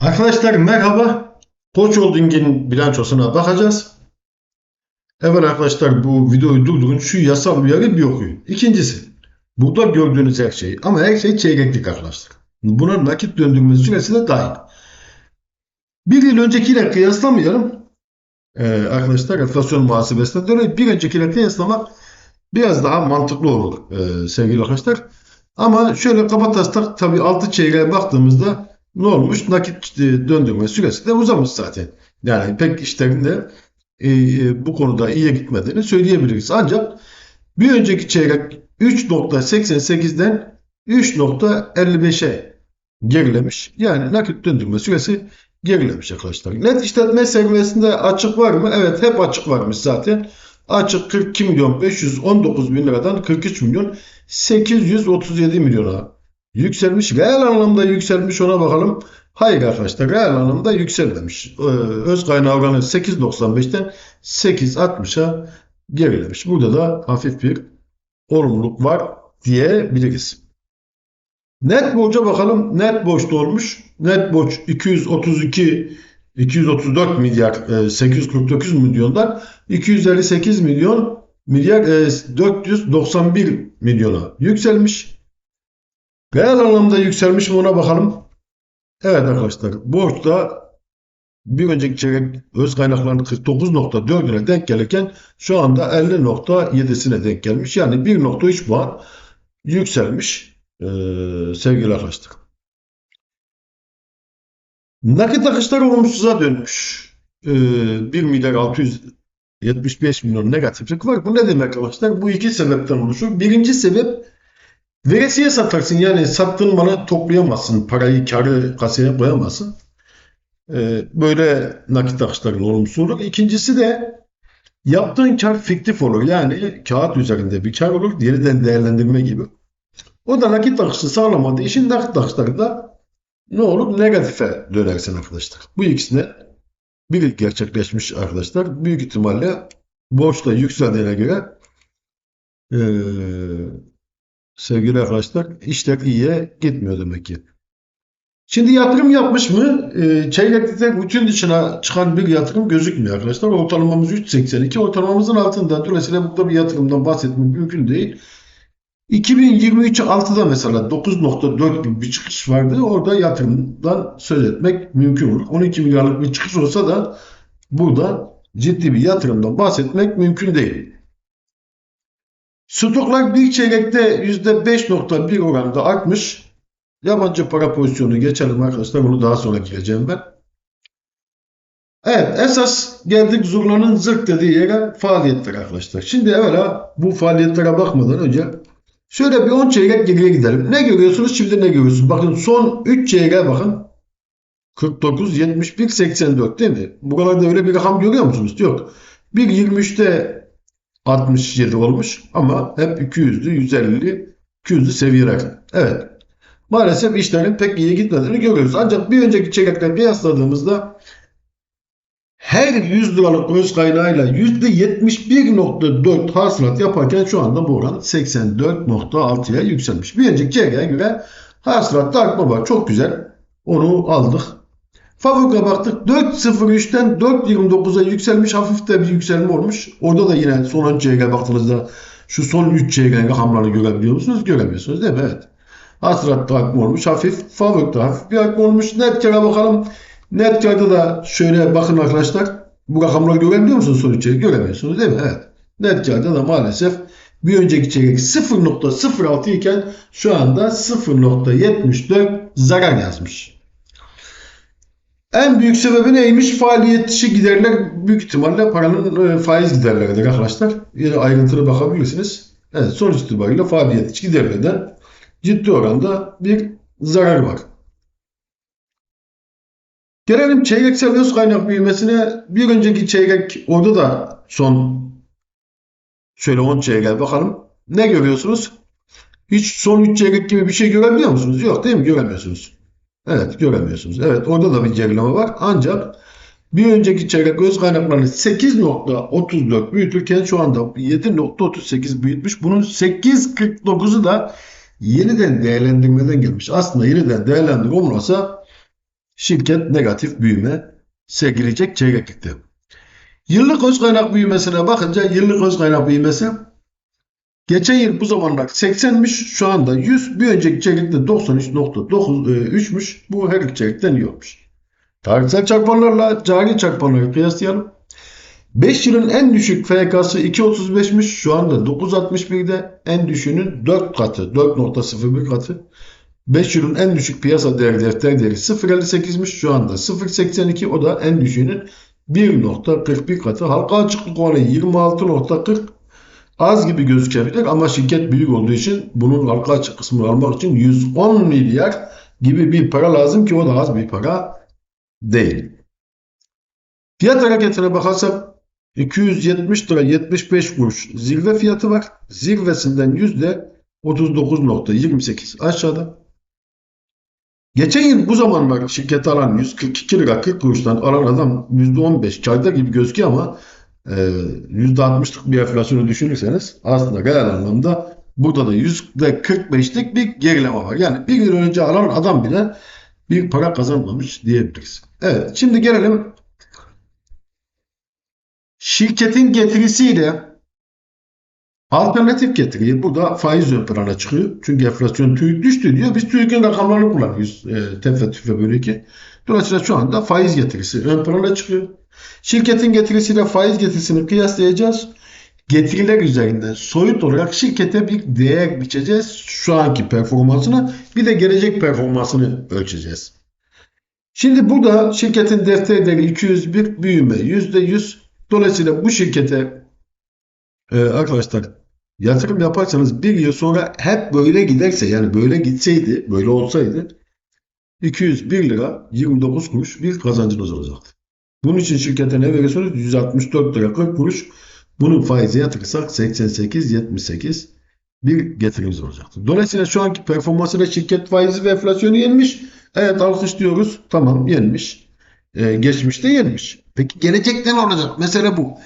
Arkadaşlar merhaba. Koç Holding'in bilançosuna bakacağız. Evet arkadaşlar bu videoyu durdurun. Şu yasal uyarı bir okuyun. İkincisi. Burada gördüğünüz her şey. Ama her şey çeyreklik arkadaşlar. Buna nakit döndürme süresi de dahil. Bir yıl öncekiyle kıyaslamayalım. Ee, arkadaşlar enflasyon muhasebesine dolayı bir öncekiyle kıyaslamak biraz daha mantıklı olur ee, sevgili arkadaşlar. Ama şöyle kapatastak tabii altı çeyreğe baktığımızda ne olmuş? Nakit e, döndürme süresi de uzamış zaten. Yani pek işlerinde e, e, bu konuda iyiye gitmediğini söyleyebiliriz. Ancak bir önceki çeyrek 3.88'den 3.55'e gerilemiş. Yani nakit döndürme süresi gerilemiş arkadaşlar. Net işletme sermayesinde açık var mı? Evet hep açık varmış zaten. Açık 42 milyon 519 bin liradan 43 milyon 837 milyona yükselmiş. Reel anlamda yükselmiş ona bakalım. Hayır arkadaşlar reel anlamda yükselmemiş. Ee, öz kaynağı oranı 8.95'ten 8.60'a gerilemiş. Burada da hafif bir olumluluk var diyebiliriz. Net borca bakalım. Net borç olmuş. Net borç 232 234 milyar e, 849 milyondan 258 milyon milyar e, 491 milyona yükselmiş. Reel anlamda yükselmiş mi ona bakalım. Evet arkadaşlar borçta bir önceki çeyrek öz kaynaklarının 49.4'üne denk gelirken şu anda 50.7'sine denk gelmiş. Yani 1.3 puan yükselmiş ee, sevgili arkadaşlar. Nakit akışlar olumsuza dönmüş. Ee, 1 milyar 675 milyon negatiflik var. Bu ne demek arkadaşlar? Bu iki sebepten oluşur. Birinci sebep veresiye satarsın. Yani sattığın malı toplayamazsın. Parayı, karı kasaya koyamazsın. Ee, böyle nakit akışların olumsuz olur. İkincisi de yaptığın kar fiktif olur. Yani kağıt üzerinde bir kar olur. Yeniden değerlendirme gibi. O da nakit akışı sağlamadığı için nakit akışlarında ne olur? Negatife dönersin arkadaşlar. Bu ikisine bir gerçekleşmiş arkadaşlar. Büyük ihtimalle borç da yükseldiğine göre eee, sevgili arkadaşlar işler iyiye gitmiyor demek ki. Şimdi yatırım yapmış mı? Eee çeyreklikte bütün dışına çıkan bir yatırım gözükmüyor arkadaşlar. Ortalamamız 3.82. Ortalamamızın altında. Dolayısıyla burada bir yatırımdan bahsetmek mümkün değil. 2023 6'da mesela 9.4 gibi bir çıkış vardı. Orada yatırımdan söz etmek mümkün olur. 12 milyarlık bir çıkış olsa da burada ciddi bir yatırımdan bahsetmek mümkün değil. Stoklar bir çeyrekte %5.1 oranında artmış. Yabancı para pozisyonu geçelim arkadaşlar. Bunu daha sonra gireceğim ben. Evet esas geldik zurnanın zırt dediği yere faaliyetler arkadaşlar. Şimdi evvela bu faaliyetlere bakmadan önce Şöyle bir 10 çeyrek geriye gidelim. Ne görüyorsunuz? Şimdi ne görüyorsunuz? Bakın son 3 çeyreğe bakın. 49, 71, 84 değil mi? Buralarda öyle bir rakam görüyor musunuz? Yok. 1.23'te 67 olmuş ama hep 200'lü, 150'li, 200'lü seviyeler. Evet. Maalesef işlerin pek iyi gitmediğini görüyoruz. Ancak bir önceki çeyrekle kıyasladığımızda her 100 liralık öz kaynağıyla %71.4 hasılat yaparken şu anda bu oran 84.6'ya yükselmiş. Bir önceki çeyreğe göre hasılatta artma var. Çok güzel. Onu aldık. Fabrika baktık 4.03'ten 4.29'a yükselmiş. Hafif de bir yükselme olmuş. Orada da yine son 3 çeyreğe baktığınızda şu son 3 çeyreğin rakamlarını görebiliyor musunuz? Göremiyorsunuz değil mi? Evet. Hasılatta artma olmuş. Hafif. Fabrikta hafif bir artma olmuş. Net kâra bakalım. Net karda da şöyle bakın arkadaşlar. Bu rakamları görebiliyor musunuz sonuç içerik? Göremiyorsunuz değil mi? Evet. Net karda da maalesef bir önceki çeyrek 0.06 iken şu anda 0.74 zarar yazmış. En büyük sebebi neymiş? Faaliyet dışı giderler büyük ihtimalle paranın e, faiz giderleridir arkadaşlar. Yine ayrıntılı bakabilirsiniz. Evet, sonuç itibariyle faaliyet dışı giderlerden ciddi oranda bir zarar var. Gelelim çeyreksel öz kaynak büyümesine. Bir önceki çeyrek orada da son şöyle 10 çeyrek bakalım. Ne görüyorsunuz? Hiç son 3 çeyrek gibi bir şey görebiliyor musunuz? Yok değil mi? Göremiyorsunuz. Evet göremiyorsunuz. Evet orada da bir gerileme var. Ancak bir önceki çeyrek öz kaynaklarını 8.34 büyütürken şu anda 7.38 büyütmüş. Bunun 8.49'u da yeniden değerlendirmeden gelmiş. Aslında yeniden değerlendirme olmasa şirket negatif büyüme sergileyecek çeyreklikte. Yıllık öz kaynak büyümesine bakınca yıllık öz kaynak büyümesi geçen yıl bu zamanlar 80'miş şu anda 100 bir önceki çeyrekte 93.93'müş bu her iki çeyrekten iyi olmuş. Tarihsel çarpanlarla cari çarpanları kıyaslayalım. 5 yılın en düşük FK'sı 2.35'miş. Şu anda 9.61'de en düşüğünün 4 katı, 4.01 katı. 5 yılın en düşük piyasa değeri defter değeri 0.58'miş. Şu anda 0.82 o da en düşüğünün 1.41 katı. Halka açıklık oranı 26.40 az gibi gözükebilir ama şirket büyük olduğu için bunun halka açık kısmını almak için 110 milyar gibi bir para lazım ki o da az bir para değil. Fiyat hareketine bakarsak 270 lira 75 kuruş zirve fiyatı var. Zirvesinden %39.28 aşağıda. Geçen yıl bu zamanlar şirketi alan 142 lira 40 kuruştan alan adam %15 karda gibi gözüküyor ama %60'lık bir enflasyonu düşünürseniz aslında reel anlamda burada da %45'lik bir gerileme var. Yani bir yıl önce alan adam bile bir para kazanmamış diyebiliriz. Evet şimdi gelelim şirketin getirisiyle alternatif getiriyi burada faiz ön plana çıkıyor. Çünkü enflasyon TÜİK düştü diyor. Biz TÜİK'in rakamlarını kullanıyoruz. E, tefe tüfe böyle ki. Dolayısıyla şu anda faiz getirisi ön plana çıkıyor. Şirketin getirisiyle faiz getirisini kıyaslayacağız. Getiriler üzerinden soyut olarak şirkete bir değer biçeceğiz. Şu anki performansını bir de gelecek performansını ölçeceğiz. Şimdi burada şirketin defter değeri 201 büyüme %100 Dolayısıyla bu şirkete e, arkadaşlar yatırım yaparsanız bir yıl sonra hep böyle giderse yani böyle gitseydi böyle olsaydı 201 lira 29 kuruş bir kazancınız olacaktı. Bunun için şirkete ne veriyorsunuz? 164 lira 40 kuruş. Bunun faizi yatırırsak 88-78 bir getirimiz olacaktı. Dolayısıyla şu anki performansıyla şirket faizi ve enflasyonu yenmiş. Evet alkış diyoruz. Tamam yenmiş. Ee, geçmişte yenmiş. Peki gelecekte ne olacak? Mesele bu.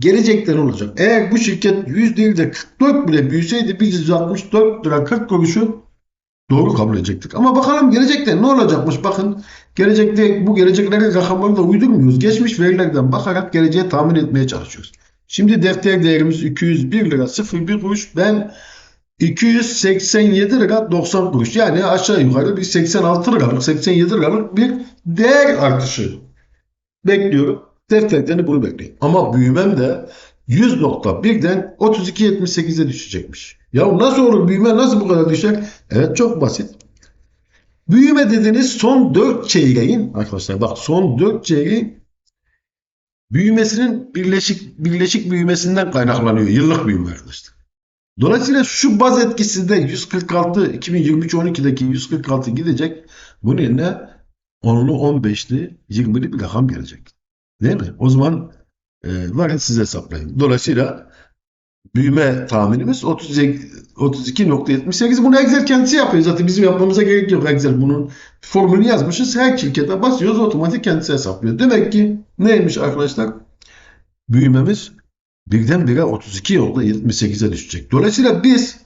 Gelecekte ne olacak? Eğer bu şirket 100 değil de 44 bile büyüseydi biz 164 lira 40 kuruşu doğru kabul edecektik. Ama bakalım gelecekte ne olacakmış? Bakın gelecekte bu gelecekleri rakamları da uydurmuyoruz. Geçmiş verilerden bakarak geleceği tahmin etmeye çalışıyoruz. Şimdi defter değerimiz 201 lira 01 kuruş. Ben 287 lira 90 kuruş. Yani aşağı yukarı bir 86 liralık 87 liralık bir değer artışı bekliyorum. Defterden de bunu bekliyorum. Ama büyümem de 100.1'den 32.78'e düşecekmiş. Ya nasıl olur büyüme nasıl bu kadar düşer? Evet çok basit. Büyüme dediğiniz son 4 çeyreğin arkadaşlar bak son 4 çeyreğin büyümesinin birleşik birleşik büyümesinden kaynaklanıyor. Yıllık büyüme arkadaşlar. Dolayısıyla şu baz etkisi de 146 2023-12'deki 146 gidecek. Bunun yerine 10'lu 15'li 20'li bir rakam gelecek. Değil mi? O zaman e, varın siz hesaplayın. Dolayısıyla büyüme tahminimiz 32.78. Bunu Excel kendisi yapıyor. Zaten bizim yapmamıza gerek yok. Excel bunun formülünü yazmışız. Her şirkete basıyoruz otomatik kendisi hesaplıyor. Demek ki neymiş arkadaşlar? Büyümemiz birdenbire 32 yolda 78'e düşecek. Dolayısıyla biz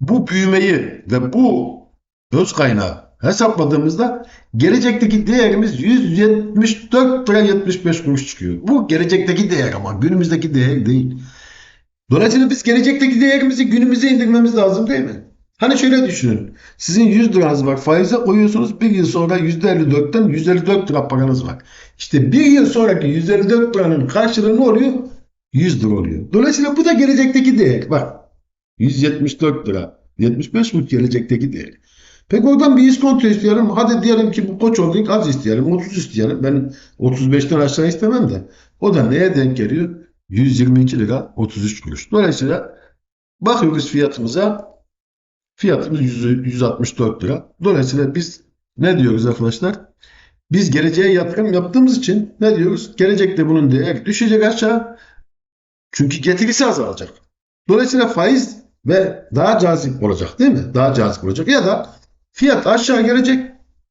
bu büyümeyi ve bu öz kaynağı hesapladığımızda gelecekteki değerimiz 174 lira 75 kuruş çıkıyor. Bu gelecekteki değer ama günümüzdeki değer değil. Dolayısıyla biz gelecekteki değerimizi günümüze indirmemiz lazım değil mi? Hani şöyle düşünün. Sizin 100 liranız var. Faize koyuyorsunuz. Bir yıl sonra %54'ten 154 lira paranız var. İşte bir yıl sonraki 154 liranın karşılığı ne oluyor? 100 lira oluyor. Dolayısıyla bu da gelecekteki değer. Bak 174 lira. 75 mi gelecekteki değer? Peki oradan bir iskonto isteyelim. Hadi diyelim ki bu koç holding az isteyelim. 30 isteyelim. Ben 35'ten aşağı istemem de. O da neye denk geliyor? 122 lira 33 kuruş. Dolayısıyla bakıyoruz fiyatımıza. Fiyatımız 100, 164 lira. Dolayısıyla biz ne diyoruz arkadaşlar? Biz geleceğe yatırım yaptığımız için ne diyoruz? Gelecekte bunun değeri düşecek aşağı. Çünkü getirisi azalacak. Dolayısıyla faiz ve daha cazip olacak değil mi? Daha cazip olacak. Ya da fiyat aşağı gelecek.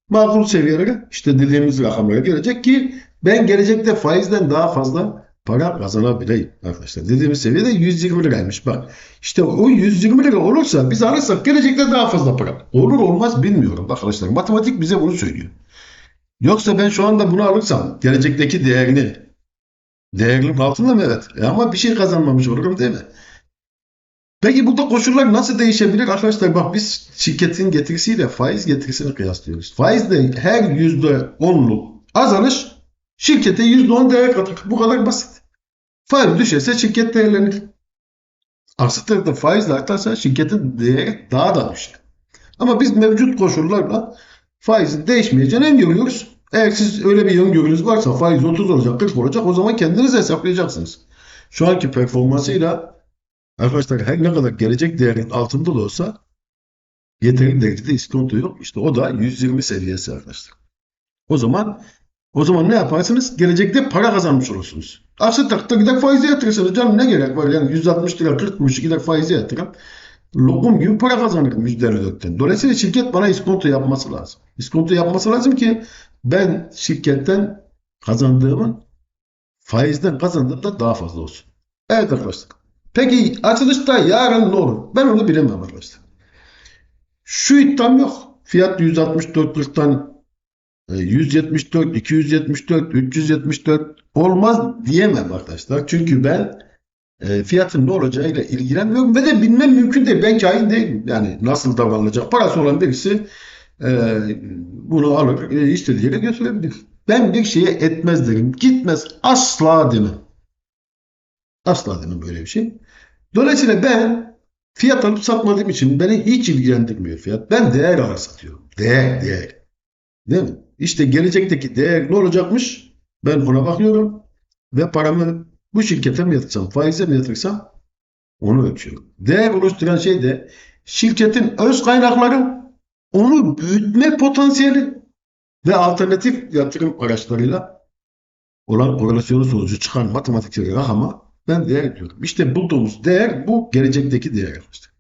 Makul seviyelere işte dediğimiz rakamlara gelecek ki ben gelecekte faizden daha fazla para kazanabileyim arkadaşlar. Dediğimiz seviyede 120 liraymış. Bak işte o 120 lira olursa biz alırsak gelecekte daha fazla para. Olur olmaz bilmiyorum arkadaşlar. Matematik bize bunu söylüyor. Yoksa ben şu anda bunu alırsam gelecekteki değerini değerinin altında mı? Evet. E ama bir şey kazanmamış olurum değil mi? Peki burada koşullar nasıl değişebilir? Arkadaşlar bak biz şirketin getirisiyle faiz getirisini kıyaslıyoruz. Faizde her yüzde onluk azalış şirkete yüzde on değer katır. Bu kadar basit. Faiz düşerse şirket değerlenir. Aksi takdirde faizle artarsa şirketin değeri daha da düşer. Ama biz mevcut koşullarla faizin değişmeyeceğini öngörüyoruz. Eğer siz öyle bir öngörünüz varsa faiz 30 olacak, 40 olacak o zaman kendiniz hesaplayacaksınız. Şu anki performansıyla arkadaşlar her ne kadar gelecek değerin altında da olsa yeterli derecede iskonto yok. İşte o da 120 seviyesi arkadaşlar. O zaman o zaman ne yaparsınız? Gelecekte para kazanmış olursunuz. Aksi takdirde gider faize yatırırsınız. Canım ne gerek var? Yani 160 lira 40 kuruş gider faize yatırın. Lokum gibi para kazanırım %54'ten. Dolayısıyla şirket bana iskonto yapması lazım. İskonto yapması lazım ki ben şirketten kazandığımın faizden kazandığımda daha fazla olsun. Evet arkadaşlar. Peki açılışta yarın ne olur? Ben onu bilemem arkadaşlar. Şu iddiam yok. Fiyat 164.40'tan 174, 274, 374 olmaz diyemem arkadaşlar. Çünkü ben e, fiyatın ne olacağıyla ilgilenmiyorum ve de bilmem mümkün değil. Ben kain değilim. Yani nasıl davranılacak? Parası olan birisi e, bunu alır, e, istediği yere götürebilir. Ben bir şeye etmez derim. Gitmez asla demem. Asla demem böyle bir şey. Dolayısıyla ben fiyat alıp satmadığım için beni hiç ilgilendirmiyor fiyat. Ben değer alarak satıyorum. Değer, değer. Değil mi? İşte gelecekteki değer ne olacakmış? Ben ona bakıyorum ve paramı bu şirkete mi yatırsam, faize mi yatırsam onu ölçüyorum. Değer oluşturan şey de şirketin öz kaynakları, onu büyütme potansiyeli ve alternatif yatırım araçlarıyla olan korelasyonu sonucu çıkan matematiksel rakama ben değer diyorum. İşte bulduğumuz değer bu gelecekteki değer arkadaşlar.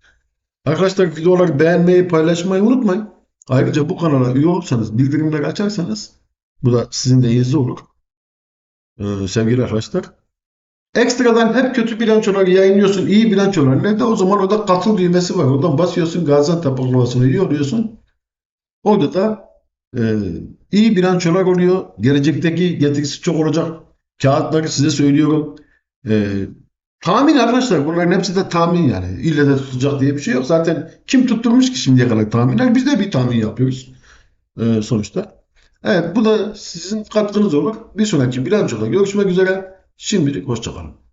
Arkadaşlar videoları beğenmeyi, paylaşmayı unutmayın. Ayrıca bu kanala üye olursanız, bildirimleri açarsanız bu da sizin de iyinize olur. Ee, sevgili arkadaşlar. Ekstradan hep kötü bilançoları yayınlıyorsun. iyi bilançolar nerede? O zaman orada katıl düğmesi var. Oradan basıyorsun Gaziantep oklavasını üye oluyorsun. Orada da e, iyi bilançolar oluyor. Gelecekteki getirisi çok olacak. Kağıtları size söylüyorum. E, tahmin arkadaşlar. Bunların hepsi de tahmin yani. İlle de tutacak diye bir şey yok. Zaten kim tutturmuş ki şimdiye kadar tahminler? Biz de bir tahmin yapıyoruz. E, sonuçta. Evet bu da sizin katkınız olur. Bir sonraki bilançoda görüşmek üzere. Şimdilik hoşçakalın.